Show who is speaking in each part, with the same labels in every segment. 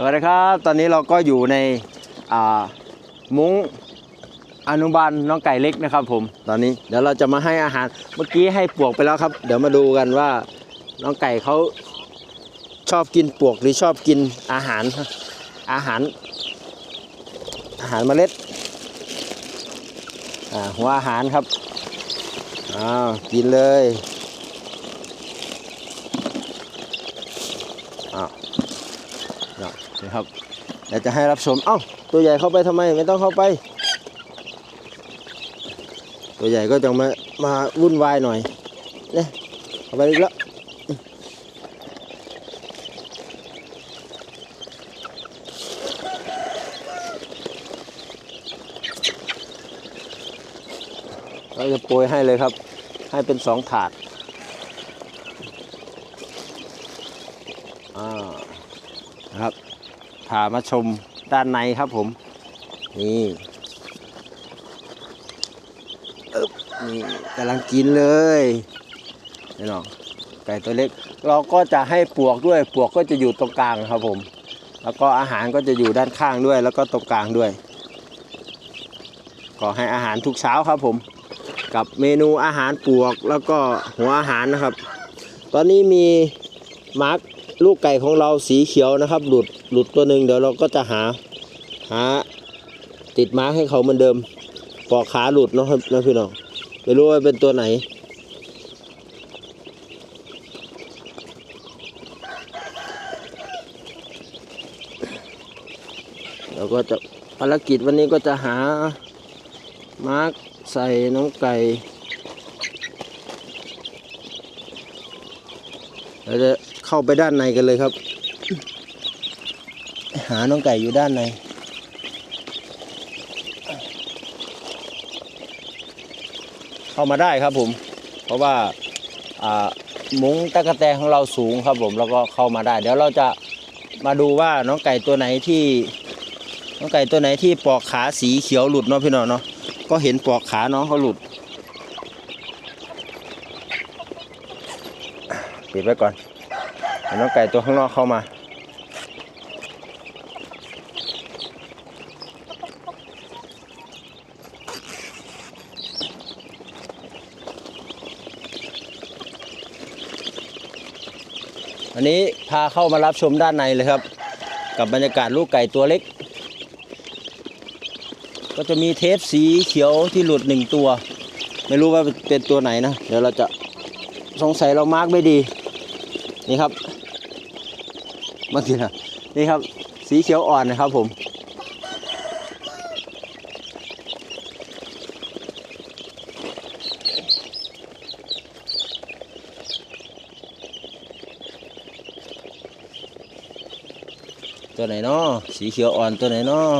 Speaker 1: สวัสดีครับ ตอนนี้เราก็อยู่ในมุ้งอนุบาลน้องไก่เล็กนะครับ ผม ตอนนี้เดี๋ยวเราจะมาให้อาหาร เมื่อกี้ให้ปวกไปแล้วครับ เดี๋ยวมาดูกันว่าน้องไก่เขาชอบกินปวกหรือชอบกินอาหารอาหาร อาหารเมล็ดอาหัวอาหารครับอ้าวกินเลยอ้าว นี่ครับเดี๋ยวจะให้รับชม เอ้า ตัวใหญ่เข้าไปทำไมไม่ต้องเข้าไป ตัวใหญ่ก็จะมามาวุ่นวายหน่อยเนี่ยเข้าไปอีกแล้วเราจะโปรยให้เลยครับ ให้เป็นสองถาด อ่า นะครับ พามาชมด้านในครับผม นี่นี่กำลังกินเลยนี่น้องไก่ตัวเล็ก เราก็จะให้ปวกด้วยปวกก็จะอยู่ตรงกลางครับผม แล้วก็อาหารก็จะอยู่ด้านข้างด้วย แล้วก็ตรงกลางด้วย ก็ให้อาหารทุกเช้าครับผม กับเมนูอาหารปวกแล้วก็หัวอาหารนะครับ ตอนนี้มีมาร์ก ลูกไก่ของเราสีเขียวนะครับ หลุดหลุดตัวหนึ่งเดี๋ยวเราก็จะหาหาติดมาร์กให้เขาเหมือนเดิมปอกขาหลุดเนาะนะพี่น้องไม่รู้ว่าเป็นตัวไหน เราก็จะภารกิจวันนี้ก็จะหามาร์กใส่น้องไก่เราจะ เข้าไปด้านในกันเลยครับ หาน้องไก่อยู่ด้านใน เข้ามาได้ครับผม เพราะว่ามุ้งตะกะแตของเราสูงครับผมแล้วก็เข้ามาได้ เดี๋ยวเราจะมาดูว่าน้องไก่ตัวไหนที่ น้องไก่ตัวไหนที่ปอกขาสีเขียวหลุดเนาะพี่น้องเนาะก็เห็นปอกขาน้องเขาหลุดปิดไว้ก่อน น้องไก่ตัวข้างนอกเข้ามา อันนี้พาเข้ามารับชมด้านในเลยครับ กับบรรยากาศลูกไก่ตัวเล็ก ก็จะมีเทปสีเขียวที่หลุดหนึ่งตัว ไม่รู้ว่าเป็นตัวไหนนะ เดี๋ยวเราจะสงสัยเรามาร์กไม่ดี นี่ครับ บางทีนะนี่ครับ สีเขียวอ่อนนะครับผม ตัวไหนเนาะสีเขียวอ่อนตัวไหนเนาะ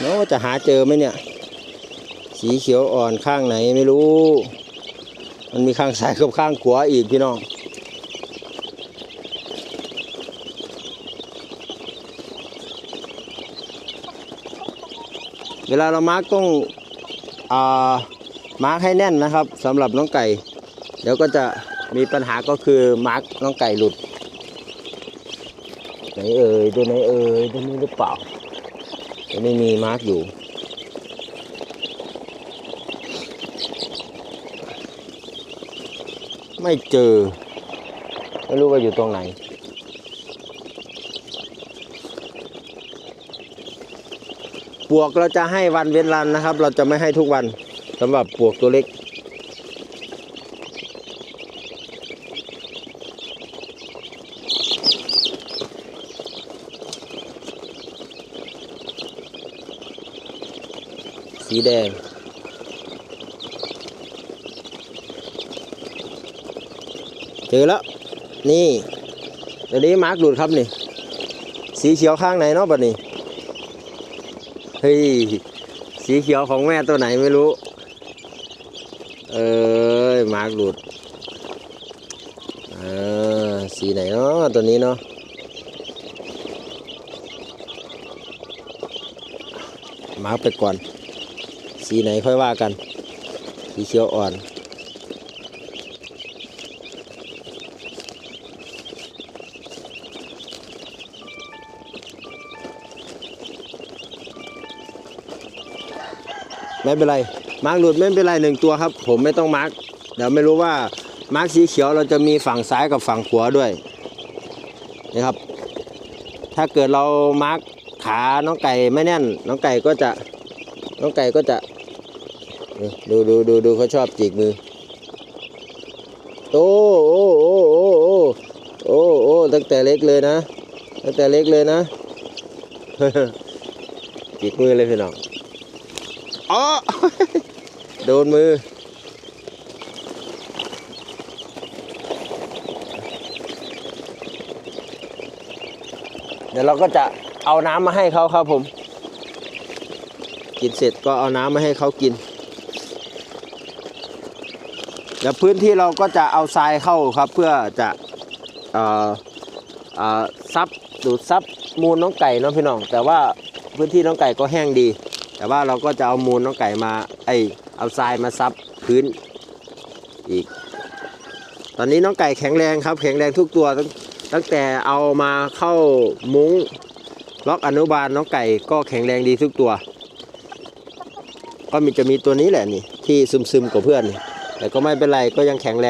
Speaker 1: เนาะจะหาเจอไหมเนี่ย สีเขียวอ่อนข้างไหนไม่รู้ มันมีข้างซ้ายกับข้างขวาอีกพี่น้องเวลาเรามาร์กต้องอ่ามาร์กให้แน่นนะครับสำหรับน้องไก่ เดี๋ยวก็จะมีปัญหาก็คือมาร์กน้องไก่หลุดไหนเอ่ยตัวไหนเอ่ยตัวนี้หรือเปล่าตัวนี้มีมาร์กอยู่ ไม่เจอ ไม่รู้ว่าอยู่ตรงไหน ปวกเราจะให้วันเว้นวันนะครับ เราจะไม่ให้ทุกวันสำหรับปวกตัวเล็กสีแดง เจอแล้ว นี่เดี๋ยวนี้มาร์กหลุดครับนี่ สีเขียวข้างไหนเนาะบัดนี้ เฮ้ย สีเขียวของแม่ตัวไหนไม่รู้ เอ้ยมาร์กหลุดเออสีไหนเนาะตัวนี้เนาะมาร์กไปก่อน สีไหนค่อยว่ากัน สีเขียวอ่อน ไม่เป็นไร มาร์กหลุดไม่เป็นไรหนึ่งตัวครับ ผมไม่ต้องมาร์กเดี๋ยวไม่รู้ว่ามาร์กสีเขียวเราจะมีฝั่งซ้ายกับฝั่งขวาด้วยนะครับ ถ้าเกิดเรามาร์กขาน้องไก่ไม่แน่น น้องไก่ก็จะน้องไก่ก็จะดูดูดูดูเขาชอบจิกมือโอ้โอ้โอ้โอ้โอ้โอ้โอ้ตั้งแต่เล็กเลยนะ ตั้งแต่เล็กเลยนะจิกมือเลยพี่น้อง อ๋อโดนมือ เดี๋ยวเราก็จะเอาน้ำมาให้เขาครับผม กินเสร็จก็เอาน้ำมาให้เขากิน เดี๋ยวพื้นที่เราก็จะเอาทรายเข้าครับเพื่อจะซับดูดซับมูลน้องไก่เนาะพี่น้อง แต่ว่าพื้นที่น้องไก่ก็แห้งดี แต่ว่าเราก็จะเอามูลน้องไก่มาไอเอาทรายมาซับพื้นอีก ตอนนี้น้องไก่แข็งแรงครับ แข็งแรงทุกตัวตั้งตั้งแต่เอามาเข้ามุ้งล็อกอนุบาลน้องไก่ก็แข็งแรงดีทุกตัว ก็มีจะมีตัวนี้แหละนี่ที่ซึมๆกว่าเพื่อน แต่ก็ไม่เป็นไรก็ยังแข็งแรง